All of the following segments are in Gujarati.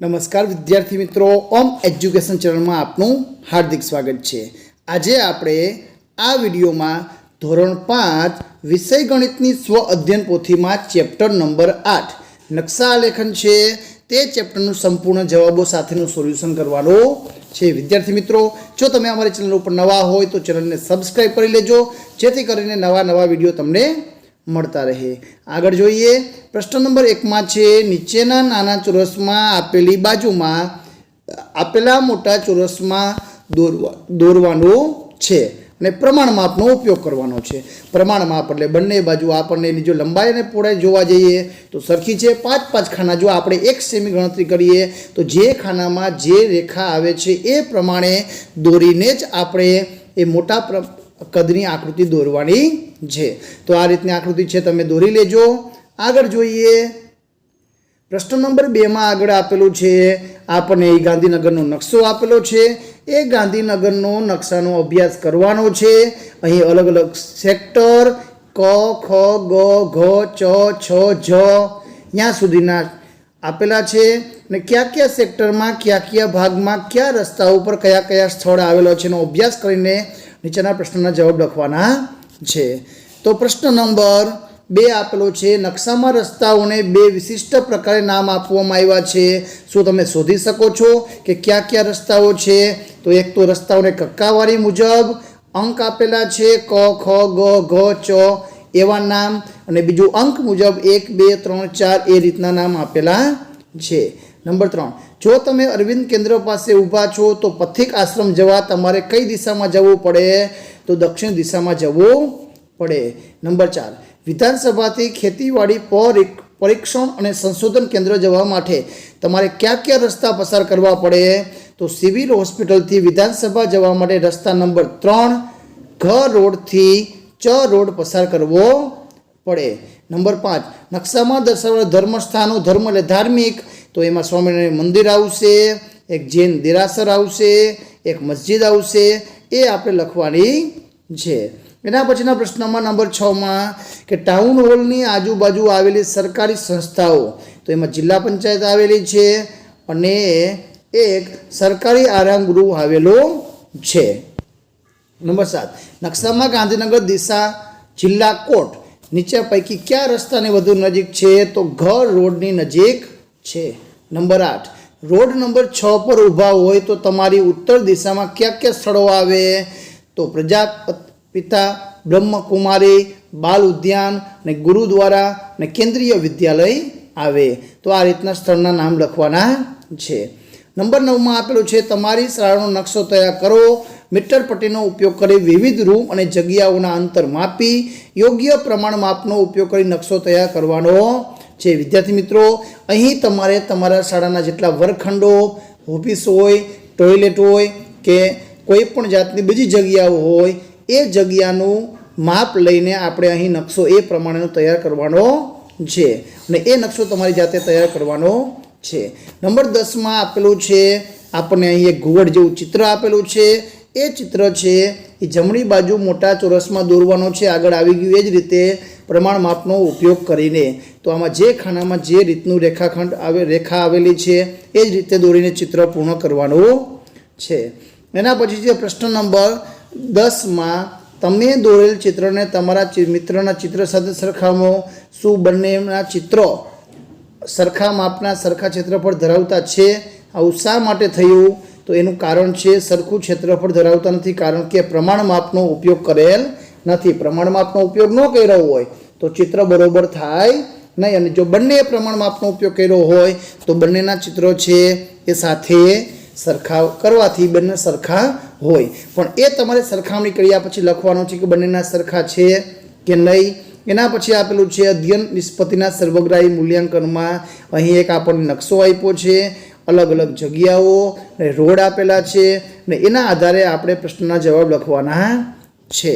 નમસ્કાર વિદ્યાર્થી મિત્રો, ઓમ એજ્યુકેશન ચેનલમાં આપનું હાર્દિક સ્વાગત છે. આજે આપણે આ વિડીયોમાં ધોરણ પાંચ વિષય ગણિતની સ્વ અધ્યયન પોથીમાં ચેપ્ટર નંબર આઠ નકશા આલેખન છે. તે ચેપ્ટરનું સંપૂર્ણ જવાબો સાથેનું સોલ્યુશન કરવાનું છે. વિદ્યાર્થી મિત્રો, જો તમે અમારી ચેનલ ઉપર નવા હોય તો ચેનલને સબસ્ક્રાઈબ કરી લેજો. જેથી કરીને નવા નવા વીડિયો તમને મળતા રહે. આગળ જોઈએ, પ્રશ્ન નંબર એકમાં છે, નીચેના નાના ચોરસમાં આપેલી બાજુમાં, આપેલા મોટા ચોરસમાં દોરવા, દોરવાનું છે અને પ્રમાણ માપનો ઉપયોગ કરવાનો છે. પ્રમાણ માપ એટલે બંને બાજુ આપણને એની જો લંબાઈ અને પહોળાઈ જોવા જઈએ, તો સરખી છે. પાંચ પાંચ ખાના જો આપણે એક સેમી ગણતરી કરીએ, તો જે ખાનામાં જે રેખા આવે છે એ પ્રમાણે દોરીને જ આપણે એ મોટા કદની આકૃતિ દોરવાની છે. તો આ રીતની આકૃતિ છે, તમે દોરી લેજો. આગળ જોઈએ. પ્રશ્ન નંબર બેમાં આગળ આપેલું છે, આપણને એ ગાંધીનગરનો નકશો આપેલો છે. એ ગાંધીનગરનો નકશાનો અભ્યાસ કરવાનો છે. અહીં અલગ અલગ સેક્ટર, ક, ખ, ગ, ઘ ચ છ, જ ત્યાં સુધીના આપેલા છે. અને કયા કયા સેક્ટરમાં, કયા કયા ભાગમાં, કયા રસ્તા ઉપર કયા કયા સ્થળ આવેલો છે એનો અભ્યાસ કરીને નીચેના પ્રશ્નના જવાબ લખવાના છે. તો પ્રશ્ન નંબર બે આપેલો છે, નકશામાં રસ્તાઓને બે વિશિષ્ટ પ્રકારે નામ આપવામાં આવ્યા છે. શું તમે શોધી શકો છો કે કયા કયા રસ્તાઓ છે? તો એક તો રસ્તાઓને કક્કાવારી મુજબ અંક આપેલા છે, ક, ખ, ગ, ઘ, ચ એવા નામ. અને બીજું અંક મુજબ એક, બે, ત્રણ, ચાર એ રીતના નામ આપેલા છે. નંબર ત્રણ જો તમે અરવિંદ કેન્દ્ર પાસે ઊભા છો તો પથિક આશ્રમ જવા તમારે કઈ દિશામાં જવું પડે? તો દક્ષિણ દિશામાં જવું પડે. નંબર ચાર, વિધાનસભાથી ખેતીવાડી પરી- પરીક્ષણ અને સંશોધન કેન્દ્ર જવા માટે તમારે કયા કયા રસ્તા પસાર કરવા પડે? તો સિવિલ હોસ્પિટલથી વિધાનસભા જવા માટે રસ્તા નંબર ત્રણ, ઘ રોડથી ચ રોડ પસાર કરવો પડે. નંબર પાંચ, નકશામાં દર્શાવેલા ધર્મસ્થાનો ધર્મ એટલે ધાર્મિક તો એમાં સ્વામિનારાયણ મંદિર આવશે, એક જૈન દેરાસર આવશે, એક મસ્જિદ આવશે, એ આપણે લખવાની છે. એના પછીના પ્રશ્નમાં નંબર છમાં કે ટાઉન હોલની આજુબાજુ આવેલી સરકારી સંસ્થાઓ, તો એમાં જિલ્લા પંચાયત આવેલી છે અને એક સરકારી આરામગૃહ ગૃહ આવેલું છે. નંબર સાત, નકશામાં ગાંધીનગર દિશા જિલ્લા કોટ નીચે પૈકી કયા રસ્તાની વધુ નજીક છે? તો ઘર રોડની નજીક છે. નંબર આઠ. રોડ નંબર છ પર ઊભા હોય તો તમારી ઉત્તર દિશામાં કયા કયા સ્થળો આવે? તો પ્રજાપિતા બ્રહ્મકુમારી, બાલ ઉદ્યાન અને ગુરુદ્વારા અને કેન્દ્રીય વિદ્યાલય આવે. તો આ રીતના સ્થળના નામ લખવાના છે. નંબર નવમાં આપેલું છે, તમારી શાળાનો નકશો તૈયાર કરો. મીટર પટ્ટીનો ઉપયોગ કરી વિવિધ રૂમ અને જગ્યાઓના અંતર માપી યોગ્ય પ્રમાણ માપનો ઉપયોગ કરી નકશો તૈયાર કરવાનો છે વિદ્યાર્થી મિત્રો, અહીં તમારે તમારા શાળાના જેટલા વર્ગખંડો ઓફિસ હોય ટોયલેટ હોય કે કોઈ પણ જાતની બીજી જગ્યાઓ હોય, એ જગ્યાનું માપ લઈને આપણે અહીં નકશો એ પ્રમાણેનો તૈયાર કરવાનો છે. અને એ નકશો તમારી જાતે તૈયાર કરવાનો છે. નંબર દસમાં આપેલું છે, આપણને અહીં એક ઘુવડ જેવું ચિત્ર આપેલું છે. એ ચિત્ર છે એ જમણી બાજુ મોટા ચોરસમાં દોરવાનો છે, આગળ આવી ગયું એ જ રીતે પ્રમાણ માપનો ઉપયોગ કરીને. તો આમાં જે ખાનામાં જે રીતનું રેખાખંડ આવે, રેખા આવેલી છે, એ જ રીતે દોરીને ચિત્ર પૂર્ણ કરવાનું છે. એના પછી છે પ્રશ્ન નંબર દસમાં તમે દોરેલ ચિત્રને તમારા મિત્રના ચિત્ર સાથે સરખાવો. શું બંનેના ચિત્રો સરખા માપના સરખા ચિત્ર પર ધરાવતા છે? આવું શા માટે થયું? તો એનું કારણ છે, સરખું ક્ષેત્રફળ ધરાવતા નથી, કારણ કે પ્રમાણ માપનો ઉપયોગ કરેલ નથી. પ્રમાણ માપનો ઉપયોગ ન કર્યો હોય તો ચિત્ર બરોબર થાય નહીં. અને જો બંને પ્રમાણ માપનો ઉપયોગ કર્યો હોય તો બંનેના ચિત્રો છે એ સાથે સરખા કરવાથી બંને સરખા હોય. પણ એ તમારે સરખામણી કર્યા પછી લખવાનું છે કે બંનેના સરખા છે કે નહીં? એના પછી આપેલું છે, અધ્યયન નિષ્પત્તિના સર્વગ્રાહી મૂલ્યાંકનમાં અહીં એક આપણને નકશો આપ્યો છે. અલગ અલગ જગ્યાઓ ને રોડ આપેલા છે ને એના આધારે આપણે પ્રશ્નના જવાબ લખવાના છે.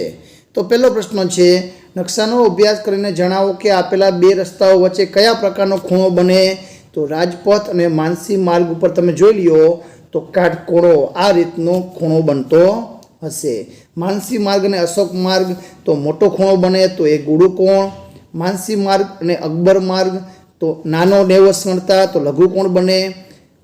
તો પહેલો પ્રશ્ન છે, નકશાનો અભ્યાસ કરીને જણાવો કે આપેલા બે રસ્તાઓ વચ્ચે કયા પ્રકારનો ખૂણો બને? તો રાજપથ અને માનસી માર્ગ ઉપર તમે જોઈ લ્યો, તો કાટકોળો આ રીતનો ખૂણો બનતો હશે. માનસી માર્ગ અને અશોક માર્ગ તો મોટો ખૂણો બને તો એ ગુડુ કોણ? માનસી માર્ગ અને અકબર માર્ગ તો નાનો નેવસણતા તો લઘુ કોણ બને?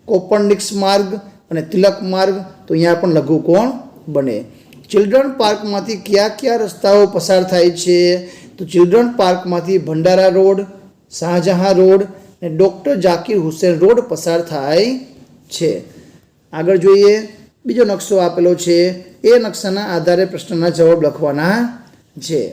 કોપરનિક્સ માર્ગ અને તિલક માર્ગ, તો અહીંયા પણ લઘુકોણ બને. ચિલ્ડ્રન પાર્કમાંથી કયા કયા રસ્તાઓ પસાર થાય છે? તો ચિલ્ડ્રન પાર્કમાંથી ભંડારા રોડ, શાહજહાં રોડ અને ડૉક્ટર ઝાકીર હુસેન રોડ પસાર થાય છે. આગળ જોઈએ, બીજો નકશો આપેલો છે. એ નકશાના આધારે પ્રશ્નના જવાબ લખવાના છે.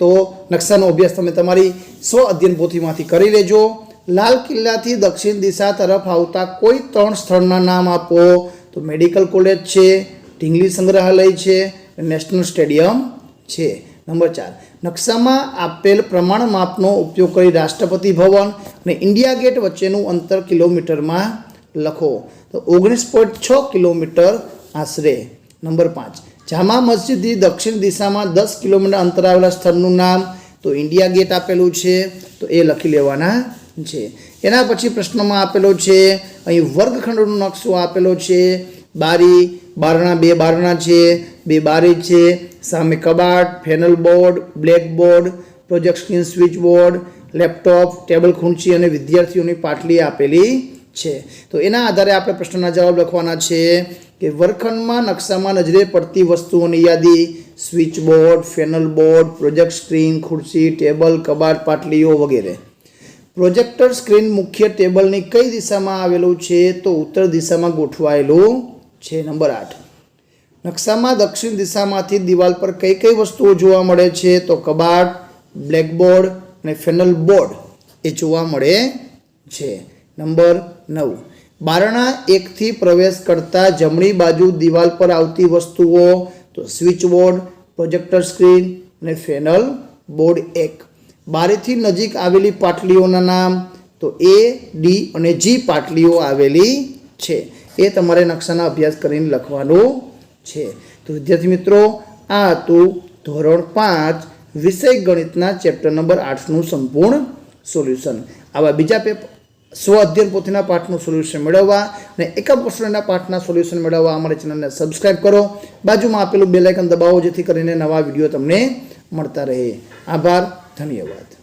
તો નકશાનો અભ્યાસ તમે તમારી સ્વ અધ્યયન પોથીમાંથી કરી લેજો. લાલ કિલ્લાથી દક્ષિણ દિશા તરફ આવતા કોઈ ત્રણ સ્થળના નામ આપો. તો મેડિકલ કોલેજ છે, ઢીંગલી સંગ્રહાલય છે, નેશનલ સ્ટેડિયમ છે. નંબર ચાર. નકશામાં આપેલ પ્રમાણ માપનો ઉપયોગ કરી રાષ્ટ્રપતિ ભવન અને ઇન્ડિયા ગેટ વચ્ચેનું અંતર કિલોમીટરમાં લખો. તો ઓગણીસ પોઈન્ટ છ કિલોમીટર આશરે. નંબર પાંચ. જામા મસ્જિદથી દક્ષિણ દિશામાં દસ કિલોમીટર અંતર આવેલા સ્થળનું નામ તો ઇન્ડિયા ગેટ આપેલું છે. તો એ લખી લેવાના છે. એના પછી પ્રશ્નમાં આપેલો છે, અહીં વર્ગખંડનો નકશો આપેલો છે. બારી, બારણા બે બારણા છે, બે બારી છે. સામે કબાટ, panel board, blackboard project screen switch board laptop, table ખુરશી અને વિદ્યાર્થીઓની પાટલી આપેલી છે. તો એના આધારે આપણે પ્રશ્નના જવાબ લખવાના છે કે વર્ગખંડમાં નકશામાં નજરે પડતી વસ્તુઓની યાદી switch board panel board, project screen, ખુરશી, ટેબલ, કબાટ, પાટલીઓ વગેરે. પ્રોજેક્ટર સ્ક્રીન મુખ્ય ટેબલની કઈ દિશામાં આવેલું છે તો ઉત્તર દિશામાં ગોઠવાયેલું છે નંબર આઠ. નકશામાં દક્ષિણ દિશામાંથી દિવાલ પર કઈ કઈ વસ્તુઓ જોવા મળે છે તો કબાટ, બ્લેકબોર્ડ અને ફેનલ બોર્ડ એ જોવા મળે છે. નંબર નવ. બારણા એકથી પ્રવેશ કરતા જમણી બાજુ દિવાલ પર આવતી વસ્તુઓ તો સ્વિચ બોર્ડ પ્રોજેક્ટર સ્ક્રીન અને ફેનલ બોર્ડ એક. બારીથી નજીક આવેલી પાટલીઓના નામ તો એ, ડી અને જી પાટલીઓ આવેલી છે. એ તમારે નકશાના અભ્યાસ કરીને લખવાનું છે. તો વિદ્યાર્થી મિત્રો, આ હતું ધોરણ પાંચ, વિષય ગણિતના ચેપ્ટર નંબર આઠનું સંપૂર્ણ સોલ્યુશન. આવા બીજા પેપર સ્વ અધ્યયન પોથીના પાઠનું સોલ્યુશન મેળવવા અને એકમ પ્રશ્નના પાઠના સોલ્યુશન મેળવવા અમારી ચેનલને સબસ્ક્રાઇબ કરો. બાજુમાં આપેલું બેલાઇકન દબાવો જેથી કરીને નવા વીડિયો તમને મળતા રહે. આભાર. tan iyo labaatan